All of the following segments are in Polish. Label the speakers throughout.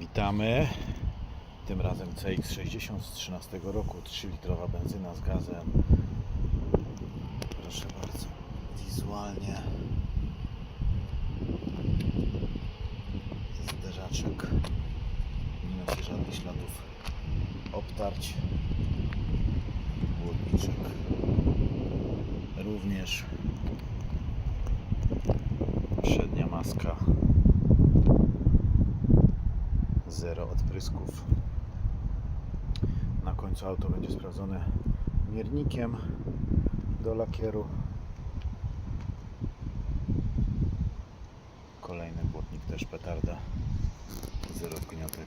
Speaker 1: Witamy. Tym razem CX60 z 13 roku, 3-litrowa benzyna z gazem. Proszę bardzo, wizualnie zderzaczek. Nie macie żadnych śladów obtarć. Błotniczek również. Przednia maska. Zero odprysków. Na końcu auto będzie sprawdzone miernikiem do lakieru. Kolejny błotnik też petarda. Zero gniotek,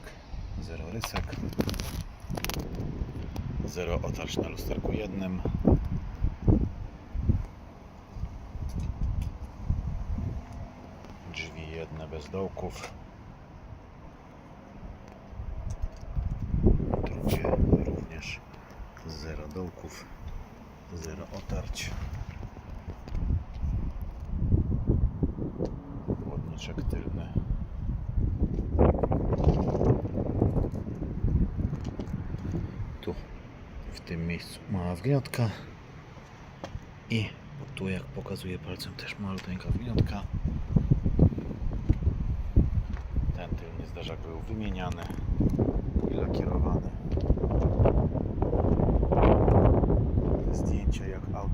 Speaker 1: zero rysek. Zero otarć na lusterku jednym. Drzwi jedne bez dołków. Również zero dołków, zero otarć. Chłodniczek tylny. Tu w tym miejscu mała wgniotka i tu jak pokazuje palcem też maluteńka wgniotka. Ten tylny zderzak był wymieniany i lakierowany.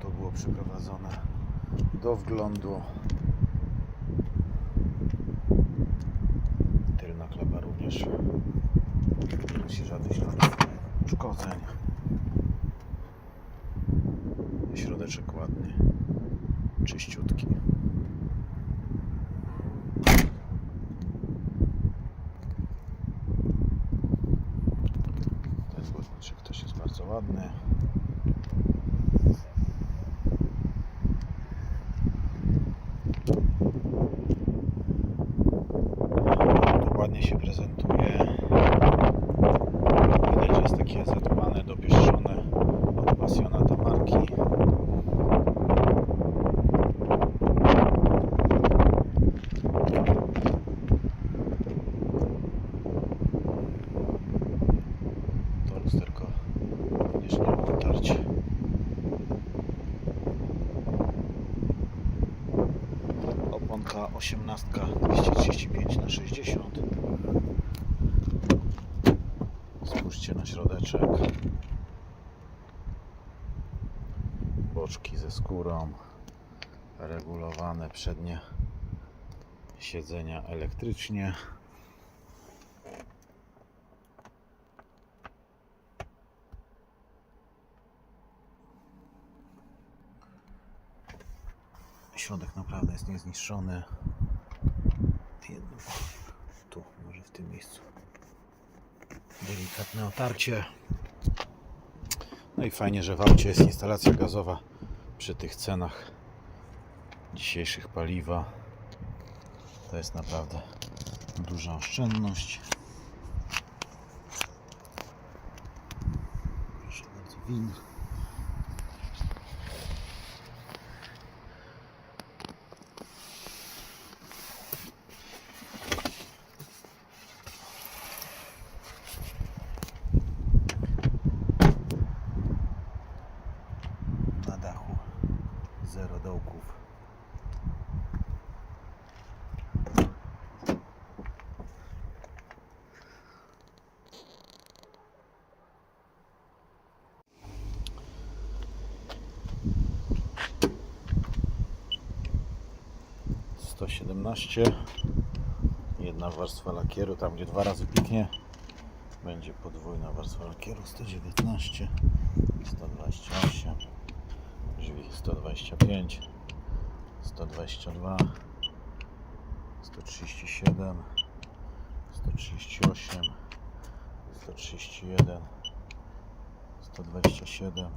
Speaker 1: Auto było przeprowadzone do wglądu. Tylna klapa również nie nosi żadnych śladów uszkodzeń. Środeczek ładny, czyściutki. Ten błotniczek też jest bardzo ładny. To ładnie się prezentuje. Widać, że jest takie zadbane, dopieszczone od pasjonata marki. To lusterko również nie ma dotarć. Oponka 18 235 na 60 Spójrzcie na środeczek. Boczki ze skórą. Regulowane przednie siedzenia elektrycznie. Środek naprawdę jest niezniszczony. Tu, może w tym miejscu. Delikatne otarcie. No i fajnie, że w aucie jest instalacja gazowa przy tych cenach dzisiejszych paliwa. To jest naprawdę duża oszczędność. Proszę bardzo, win. 117 jedna warstwa lakieru tam gdzie dwa razy piknie będzie podwójna warstwa lakieru 119 128 drzwi 125 122 137 138 131 127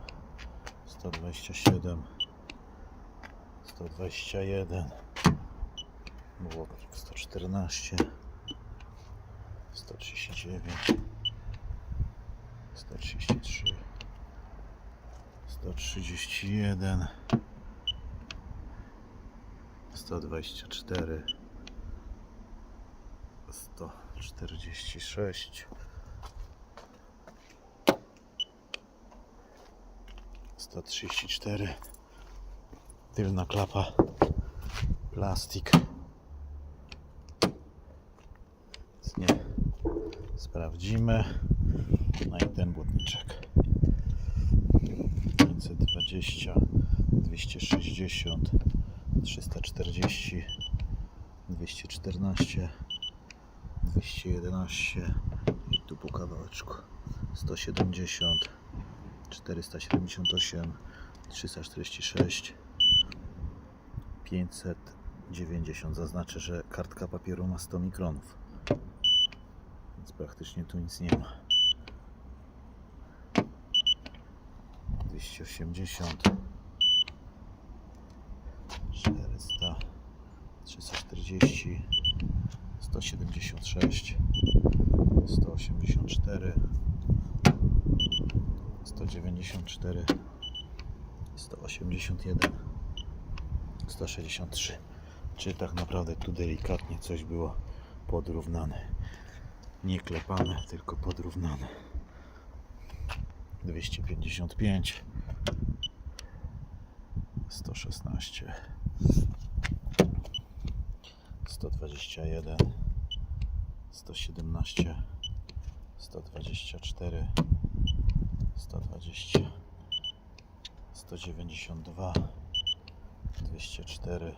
Speaker 1: 127 121 błotnik 114 139 133 131 124 130 146 134 tylna klapa plastik Więc nie sprawdzimy. No i ten błotniczek. 520 260 340 214 211 i tu po kawałeczku 170 478 346 590 zaznaczę, że kartka papieru ma 100 mikronów więc praktycznie tu nic nie ma. 280 400 340 176 184 194 181 163 czy tak naprawdę tu delikatnie coś było podrównane nie klepane tylko podrównane. 255 116 121 117 124 120 192 204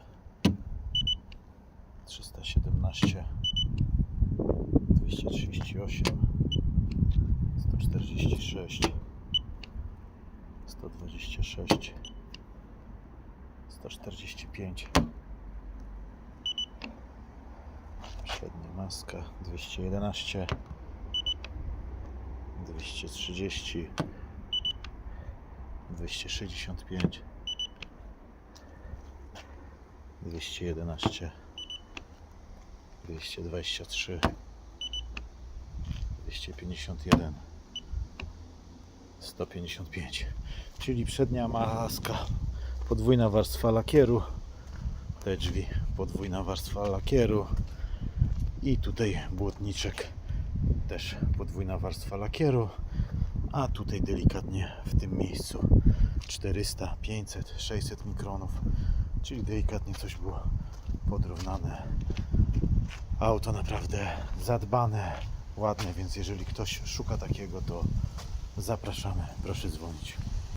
Speaker 1: 317 238 146 126 145 Średnia maska 211 230 265 211 223 251 155 czyli przednia maska podwójna warstwa lakieru te drzwi podwójna warstwa lakieru i tutaj błotniczek też podwójna warstwa lakieru a tutaj delikatnie w tym miejscu 400, 500, 600 mikronów czyli delikatnie coś było podrównane. Auto naprawdę zadbane ładne więc jeżeli ktoś szuka takiego to zapraszamy. Proszę dzwonić